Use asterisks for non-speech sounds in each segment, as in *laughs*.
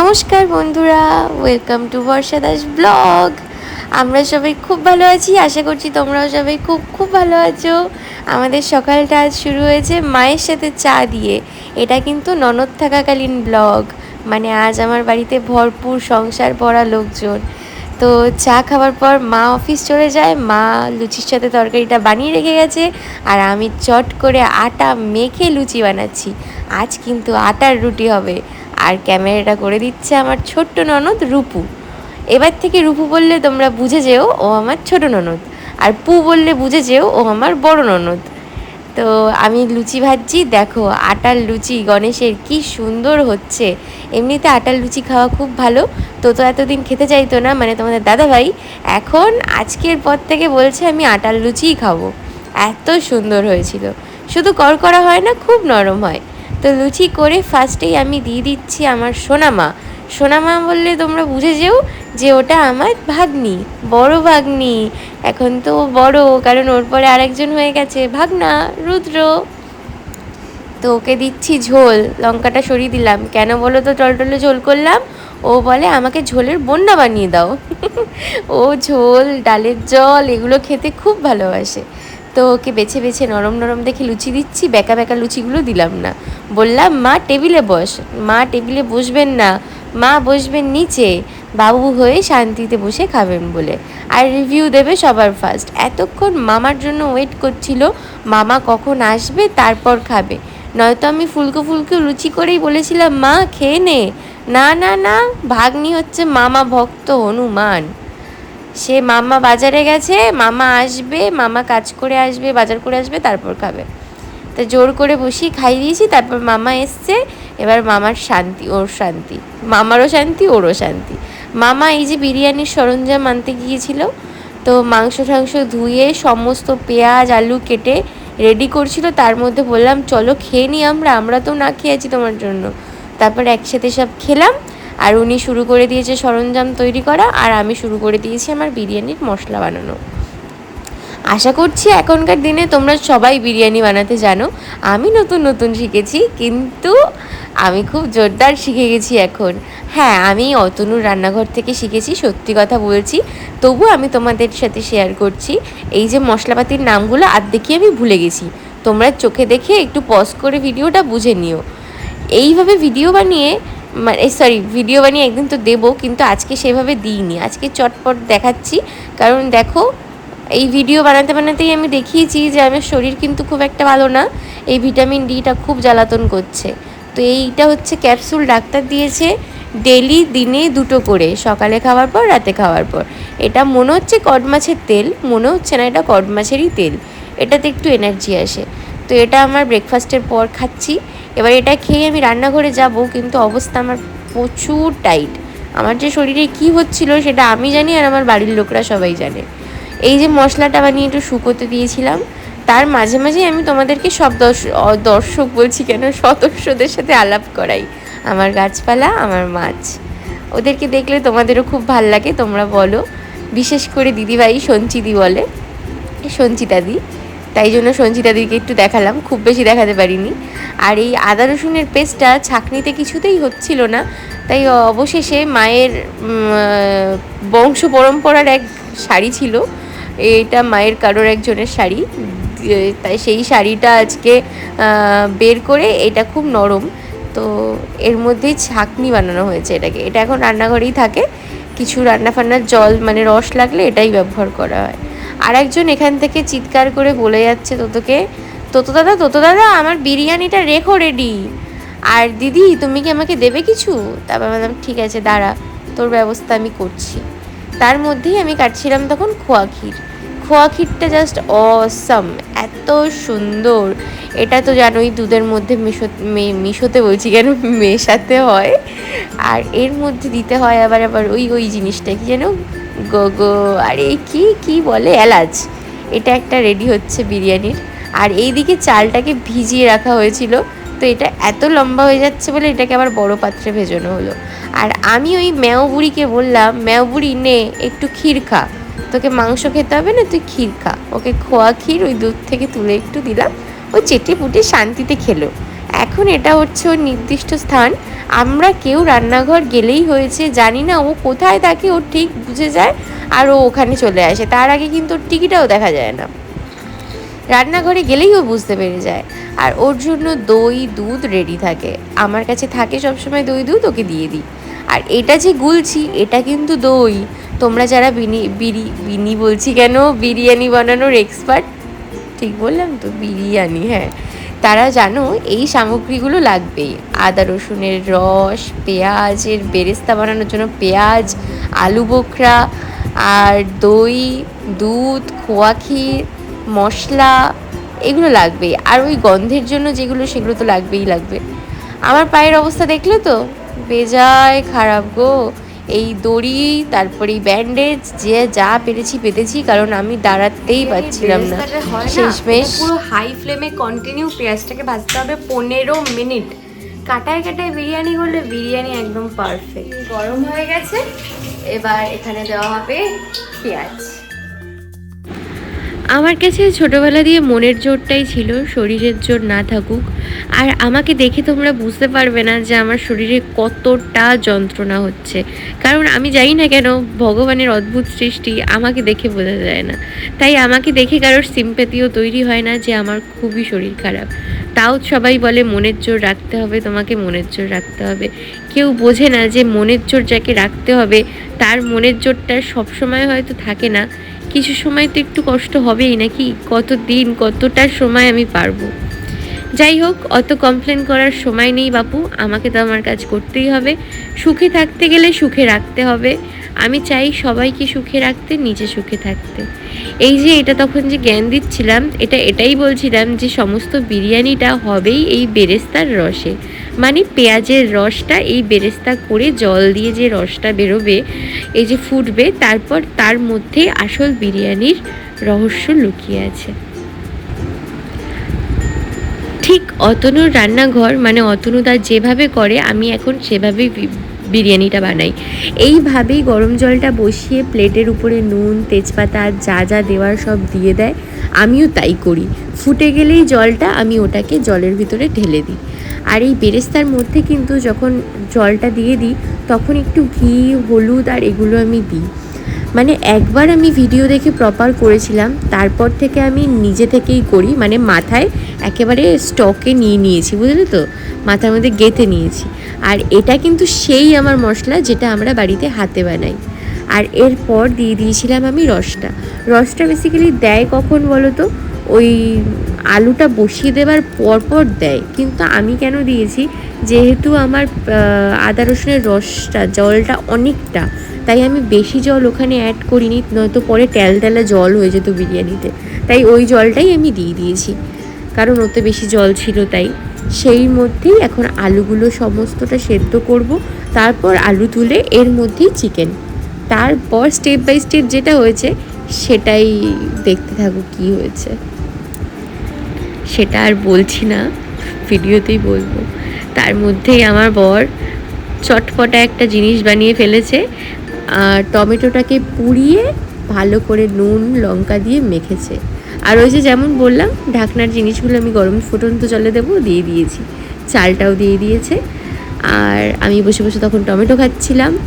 নমস্কার বন্ধুরা welcome to Barsha Das blog আমরা সবাই খুব ভালো আছি, আশা করছি তোমরাও সবাই খুব খুব ভালো আছো। আমাদের সকালটা আজ শুরু হয়েছে মায়ের সাথে চা দিয়ে। এটা কিন্তু ননদ থাকাকালীন ব্লগ মানে আজ আমার বাড়িতে ভরপুর সংসার পড়া লোকজন। তো চা খাওয়ার পর মা অফিস চলে যায়, মা লুচির সাথে তরকারিটা বানিয়ে রেখে গেছে, আর আমি চট করে আটা মেখে লুচি বানাচ্ছি। আজ কিন্তু আটার রুটি হবে। আর ক্যামেরাটা করে দিচ্ছে আমার ছোট্ট ননদ রূপু। এবার থেকে রূপু বললে তোমরা বুঝে যেও, ও আমার ছোট ননদ। আর পু বললে বুঝে যেও, ও আমার বড় ননদ। তো আমি লুচি ভাজছি, দেখো আটার লুচি, গণেশের কি সুন্দর হচ্ছে। এমনিতে আটার লুচি খাওয়া খুব ভালো তো তো এতদিন খেতে চাইতো না মানে তোমাদের দাদাভাই। এখন আজকের পর থেকে বলছে আমি আটার লুচিই খাব। এত সুন্দর হয়েছিল। শুধু কড়কড়া হয় না, খুব নরম হয়। তো লুচি করে ফার্স্টেই আমি দিয়ে দিচ্ছি আমার সোনামা। সোনামা বললে, তোমরা বুঝে যেও যে ওটা আমার ভাগ্নি, বড় ভাগ্নি। এখন তো বড়, কারণ ওর পরে আরেকজন হয়ে গেছে, ভাগনা, রুদ্র। তো ওকে দিচ্ছি ঝোল, লঙ্কাটা সরিয়ে দিলাম। কেন বলো তো, টলটলে ঝোল করলাম। ও বলে, আমাকে ঝোলের বন্যা বানিয়ে দাও। *laughs* ও ঝোল, ডালের জল, এগুলো খেতে খুব ভালোবাসে। তো ওকে বেছে বেছে নরম নরম দেখে লুচি দিচ্ছি, বেকা বেকা লুচিগুলো দিলাম না। বললাম, মা, টেবিলে বস। মা, টেবিলে বসবেন না। মা, বসবেন নিচে। বাবু হয়ে শান্তিতে বসে খাবেন, বলে। আর রিভিউ দেবে সবার ফার্স্ট এতক্ষণ মামার জন্য ওয়েট করছিল, মামা কখন আসবে তারপর খাবে। নয়তো আমি ফুলকো ফুলকো লুচি করেই বলেছিলাম, মা, খেয়ে নে। না না না, ভাগ্নি হচ্ছে মামা ভক্ত, হনুমান। সে মামা বাজারে গেছে, মামা আসবে, মামা কাজ করে আসবে, বাজার করে আসবে, তারপর খাবে। তো জোর করে বসিয়ে খাইয়ে দিয়েছি, তারপর মামা এসছে, এবার মামার শান্তি, ওর শান্তি। মামারও শান্তি, ওরও শান্তি। মামা এই যে বিরিয়ানির সরঞ্জাম আনতে গিয়েছিল, তো মাংস টাংস ধুয়ে সমস্ত পেঁয়াজ, আলু কেটে রেডি করছিল, তার মধ্যে বললাম, চলো খেয়ে নিই আমরা আমরা তো না খেয়েছি তোমার জন্য। তারপর একসাথে সব খেলাম আর উনি শুরু করে দিয়েছে সরঞ্জাম তৈরি করা, আর আমি শুরু করে দিয়েছি আমার বিরিয়ানির মশলা বানানো। আশা করছি এখনকার দিনে তোমরা সবাই বিরিয়ানি বানাতে জানো। আমি নতুন নতুন শিখেছি, কিন্তু আমি খুব জোরদার শিখে গেছি এখন। হ্যাঁ আমি অতনুর রান্নাঘর থেকে শিখেছি, সত্যি কথা বলছি। তবু আমি তোমাদের সাথে শেয়ার করছি, এই যে মশলাপাতির নামগুলো আর্ধেকই আমি ভুলে গেছি। তোমরা চোখে দেখে একটু পজ করে ভিডিওটা বুঝে নিও। এইভাবে ভিডিও বানিয়ে মানে সরি ভিডিও বানিয়ে একদিন তো দেবো, কিন্তু আজকে সেভাবে দিইনি। আজকে চটপট দেখাচ্ছি, কারণ দেখো, এই ভিডিও বানাতে বানাতেই আমি দেখিয়েছি যে আমার শরীর কিন্তু খুব একটা ভালো না। এই ভিটামিন ডিটা খুব জ্বালাতন করছে। তো এইটা হচ্ছে ক্যাপসুল ডাক্তার দিয়েছে ডেলি দিনে দুটো করে, সকালে খাওয়ার পর, রাতে খাওয়ার পর। এটা মনে হচ্ছে কড মাছের তেল, মনে হচ্ছে না এটা কড মাছেরই তেল। এটাতে একটু এনার্জি আসে। তো এটা আমার ব্রেকফাস্টের পর খাচ্ছি। এবার এটা খেয়ে আমি রান্নাঘরে যাব, কিন্তু অবস্থা আমার প্রচুর টাইট আমার যে শরীরে কি হচ্ছিল সেটা আমি জানি আর আমার বাড়ির লোকরা সবাই জানে। এই যে মশলাটা বানিয়ে একটু শুকোতে দিয়েছিলাম, তার মাঝে মাঝে আমি তোমাদেরকে সব দর্শক বলছি কেন, সদস্যদের সাথে আলাপ করাই। আমার গাছপালা, আমার মাছ। ওদেরকে দেখলে তোমাদেরও খুব ভালো লাগে, তোমরা বলো। বিশেষ করে দিদিভাই সঞ্চিদি বলে, সঞ্চিতাদি। তাই জন্য সঞ্চিতাদিকে একটু দেখালাম, খুব বেশি দেখাতে পারিনি। আর এই আদা রসুনের পেস্টটা ছাকনিতে কিছুতেই হচ্ছিল না, তাই অবশেষে মায়ের বংশ পরম্পরার এক শাড়ি ছিল। এটা মায়ের কারোর একজনের শাড়ি। তাই সেই শাড়িটা আজকে বের করে এটা খুব নরম। তো এর মধ্যেই ছাকনি বানানো হয়েছে এটাকে। এটা এখন রান্নাঘরেই থাকে। কিছু রান্না ফান্নার জল মানে রস লাগলে এটাই ব্যবহার করা হয়। আর একজন এখান থেকে চিৎকার করে বলে যাচ্ছে তোতোকে, তোতো দাদা তোতো দাদা, আমার বিরিয়ানিটা রেখো রেডি আর দিদি, তুমি কি আমাকে দেবে কিছু? তারপর বললাম, ঠিক আছে, দাঁড়া, তোর ব্যবস্থা আমি করছি। তার মধ্যেই আমি কাটছিলাম তখন খোয়া ক্ষীর। খোয়া ক্ষীরটা জাস্ট অসম এত সুন্দর। এটা তো জানোই দুধের মধ্যে মিশো মিশোতে বলছি কেন, মেশাতে হয়। আর এর মধ্যে দিতে হয় আবার আবার ওই ওই জিনিসটা কি যেন গো আরে কি কি বলে? এলাচ। এটা একটা রেডি হচ্ছে বিরিয়ানির। আর এইদিকে চালটাকে ভিজিয়ে রাখা হয়েছিল। তো এটা এত লম্বা হয়ে যাচ্ছে বলে এটাকে আবার বড় পাত্রে ভেজানো হলো। আর আমি ওই ম্যাও বুড়িকে বললাম, ম্যাও বুড়ি, নে, একটু ক্ষীর খা। তোকে মাংস খেতে হবে না, তুই ক্ষীর খা। ওকে খোয়া ক্ষীর, ওই দুধ থেকে তুলে একটু দিলাম। ও চেটে পুটে শান্তিতে খেলো। এখন এটা হচ্ছে ওর নির্দিষ্ট স্থান। আমরা কেউ রান্নাঘর গেলেই হয়েছে, জানি না ও কোথায় থাকে, ও ঠিক বুঝে যায় আর ও ওখানে চলে আসে। তার আগে কিন্তু ওর টিকিটাও দেখা যায় না। রান্নাঘরে গেলেই ও বুঝতে পেরে যায়। আর ওর জন্য দই, দুধ রেডি থাকে। আমার কাছে থাকে সবসময় দই, দুধ, ওকে দিয়ে দিই। আর এটা যে গুলছি, এটা কিন্তু দই। তোমরা যারা বিনি, বিরি, বিনি বলছি কেন, বিরিয়ানি বানানোর এক্সপার্ট ঠিক বললাম তো, বিরিয়ানি হ্যাঁ। তারা জানো এই সামগ্রীগুলো লাগবেই। আদা, রসুনের রস, পেঁয়াজের বেরেস্তা বানানোর জন্য পেঁয়াজ, আলু বোখরা, আর দই, দুধ, খোয়া ক্ষীর, মশলা, এগুলো লাগবেই। আর ওই গন্ধের জন্য যেগুলো, সেগুলো তো লাগবেই লাগবে। আমার পায়ের অবস্থা দেখলে তো? বেজায় খারাপ গো। এই দড়ি তারপরে এই ব্যান্ডেজ যে যা পেরেছি পেতেছি কারণ আমি দাঁড়াতেই পারছিলাম না। শেষমেশ পুরো হাই ফ্লেমে কন্টিনিউ পেঁয়াজটাকে ভাজতে হবে পনেরো মিনিট। কাটায় কাটায় বিরিয়ানি করলে বিরিয়ানি একদম পারফেক্ট গরম হয়ে গেছে এবার এখানে দেওয়া হবে পেঁয়াজ। আমার কাছে ছোটবেলা দিয়ে মনের জোরটাই ছিল, শরীরের জোর না থাকুক। আর আমাকে দেখে তোমরা বুঝতে পারবে না যে আমার শরীরে কতটা যন্ত্রণা হচ্ছে। কারণ আমি জানি না কেন, ভগবানের অদ্ভুত সৃষ্টি আমাকে দেখে বোঝা যায় না। তাই আমাকে দেখে কারোর সিম্প্যাথিও তৈরি হয় না যে আমার খুবই শরীর খারাপ। তাও সবাই বলে, মনের জোর রাখতে হবে, তোমাকে মনের জোর রাখতে হবে। কেউ বোঝে না যে মনের জোর যাকে রাখতে হবে, তার মনের জোরটা সবসময় হয়তো থাকে না। কিছু সময় তো একটু কষ্ট হবেই নাকি? কত দিন কতটা সময় আমি পারব? যাই হোক, অত কমপ্লেন করার সময় নেই বাপু। আমাকে তো আমার কাজ করতেই হবে। সুখে থাকতে গেলে সুখে রাখতে হবে। আমি চাই সবাইকে সুখে রাখতে, নিজে সুখে থাকতে। এই যে এটা তখন যে জ্ঞান দিচ্ছিলাম, এটা এটাই বলছিলাম যে সমস্ত বিরিয়ানিটা হবেই এই বেরেস্তার রসে। মানে পেঁয়াজের রসটা এই বেরেস্তা করে জল দিয়ে যে রসটা বেরোবে, এই যে ফুটবে, তারপর তার মধ্যে আসল বিরিয়ানির রহস্য লুকিয়ে আছে। ঠিক অতনুর রান্নাঘর মানে অতনুদা যেভাবে করে, আমি এখন সেভাবেই বিরিয়ানিটা বানাই। এইভাবেই গরম জলটা বসিয়ে প্লেটের উপরে নুন, তেজপাতা, যা যা দেওয়ার সব দিয়ে দেয়, আমিও তাই করি। ফুটে গেলেই জলটা আমি ওটাকে জলের ভিতরে ঢেলে দিই। আর এই বেরেস্তার মধ্যে কিন্তু যখন জলটা দিয়ে দিই, তখন একটু ঘি, হলুদ আর এগুলো আমি দিই। মানে একবার আমি ভিডিও দেখে প্রপার করেছিলাম, তারপর থেকে আমি নিজে থেকেই করি মানে মাথায় একেবারে স্টকে নিয়ে নিয়েছি, বুঝলে তো? মাথার মধ্যে গেঁথে নিয়েছি। আর এটা কিন্তু সেই আমার মশলা যেটা আমরা বাড়িতে হাতে বানাই। আর এরপর দিয়ে দিয়েছিলাম আমি রসটা। রসটা বেসিক্যালি দেয় কখন বলো তো? ওই আলুটা বসিয়ে দেওয়ার পর পর দেয়। কিন্তু আমি কেন দিয়েছি? যেহেতু আমার আদা রসুনের রসটা, জলটা অনেকটা তাই আমি বেশি জল ওখানে অ্যাড করিনি, নয়তো পরে টেলা জল হয়ে যেত বিরিয়ানিতে। তাই ওই জলটাই আমি দিয়ে দিয়েছি, কারণ ওতে বেশি জল ছিল তাই। সেই মধ্যেই এখন আলুগুলো সমস্তটা সেদ্ধ করব, তারপর আলু তুলে এর মধ্যেই চিকেন তারপর স্টেপ বাই স্টেপ যেটা হয়েছে, সেটাই দেখতে থাকো কি হয়েছে। সেটা আর বলছি না, ভিডিওতেই বলব। তার মধ্যেই আমার বর চটপটা একটা জিনিস বানিয়ে ফেলেছে আর টমেটোটাকে পুড়িয়ে ভালো করে নুন, লঙ্কা দিয়ে মেখেছে। আর ওই যে যেমন বললাম, ঢাকনার জিনিসগুলো আমি গরম ফুটন্ত জলে দেবো, দিয়ে দিয়েছি। চালটাও দিয়ে দিয়েছে। আর আমি বসে বসে তখন টমেটো খাচ্ছিলাম।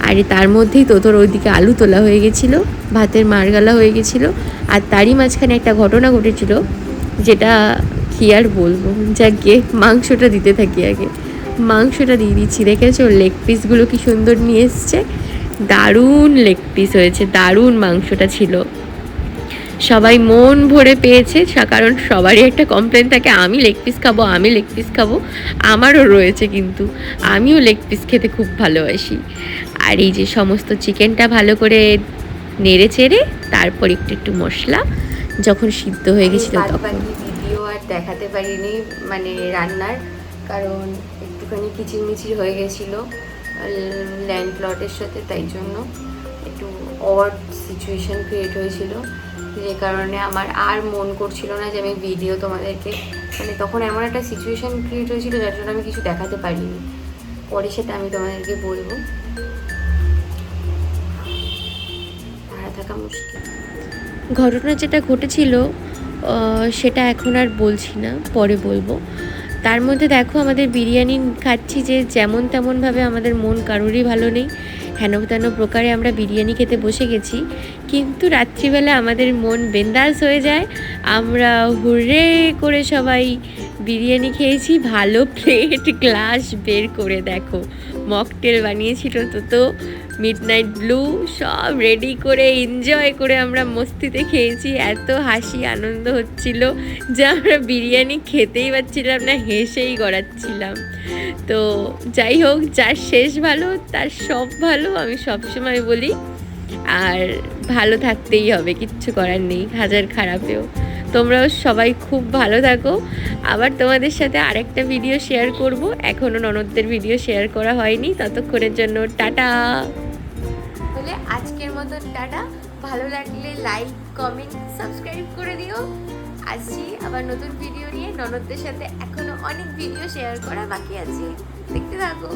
আর তার মধ্যেই তো তোর ওইদিকে আলু তোলা হয়ে গেছিল, ভাতের মারগালা হয়ে গেছিল। আর তারই মাঝখানে একটা ঘটনা ঘটেছিল, যেটা কি আর বলব? যাকে মাংসটা দিতে থাকি আগে। মাংসটা দিয়ে দিচ্ছি, দেখেছ? লেগ পিসগুলো কি সুন্দর নিয়ে এসছে। দারুণ লেগ পিস হয়েছে দারুণ মাংসটা ছিল। সবাই মন ভরে পেয়েছে কারণ সবারই একটা কমপ্লেন থাকে আমি লেগ পিস খাব আমি লেগ পিস খাব আমারও রয়েছে কিন্তু আমিও লেগ পিস খেতে খুব ভালোবাসি। আর এই যে সমস্ত চিকেনটা ভালো করে নেড়ে চেড়ে তারপর একটু একটু মশলা যখন সিদ্ধ হয়ে গেছিল তখন। ভিডিও আর দেখাতে পারিনি মানে রান্নার কারণ একটুখানি কিচিরমিচির হয়ে গেছিল। ল্যান্ড প্লটের সাথে, তাই জন্য একটু অড সিচুয়েশান ক্রিয়েট হয়েছিল। যে কারণে আমার আর মন করছিল না যে আমি ভিডিও তোমাদেরকে মানে তখন এমন একটা সিচুয়েশন ক্রিয়েট হয়েছিল যার জন্য আমি কিছু দেখাতে পারিনি। পরে সেটা আমি তোমাদেরকে বলব। থাকা মুশকিল। ঘটনা যেটা ঘটেছিল সেটা এখন আর বলছি না, পরে বলব। তার মধ্যে দেখো আমাদের বিরিয়ানি খাচ্ছি যে যেমন তেমনভাবে আমাদের মন কারোরই ভালো নেই। হেন তেন প্রকারে আমরা বিরিয়ানি খেতে বসে গেছি। কিন্তু রাত্রিবেলা আমাদের মন বেন্দাস হয়ে যায়। আমরা হুররে করে সবাই বিরিয়ানি খেয়েছি। ভালো প্লেট গ্লাস বের করে দেখো। মকটেল বানিয়েছিল তো তো। মিড নাইট ব্লু সব রেডি করে এনজয় করে আমরা মস্তিতে খেয়েছি। এত হাসি, আনন্দ হচ্ছিল যে আমরা বিরিয়ানি খেতেই পারছিলাম না, হেসেই গড়াচ্ছিলাম। তো যাই হোক, যার শেষ ভালো, তার সব ভালো, আমি সবসময় বলি। আর ভালো থাকতেই হবে, কিচ্ছু করার নেই, হাজার খারাপেও। তোমরাও সবাই খুব ভালো থাকো। আবার তোমাদের সাথে আরেকটা ভিডিও শেয়ার করব। এখনও ননদদের ভিডিও শেয়ার করা হয়নি, ততক্ষণের জন্য টাটা! বলে আজকের মতন টাটা। ভালো লাগলে লাইক কমেন্ট সাবস্ক্রাইব করে দিও। আসছি আবার নতুন ভিডিও নিয়ে। ননদদের সাথে এখনও অনেক ভিডিও শেয়ার করা বাকি আছে। দেখতে থাকো।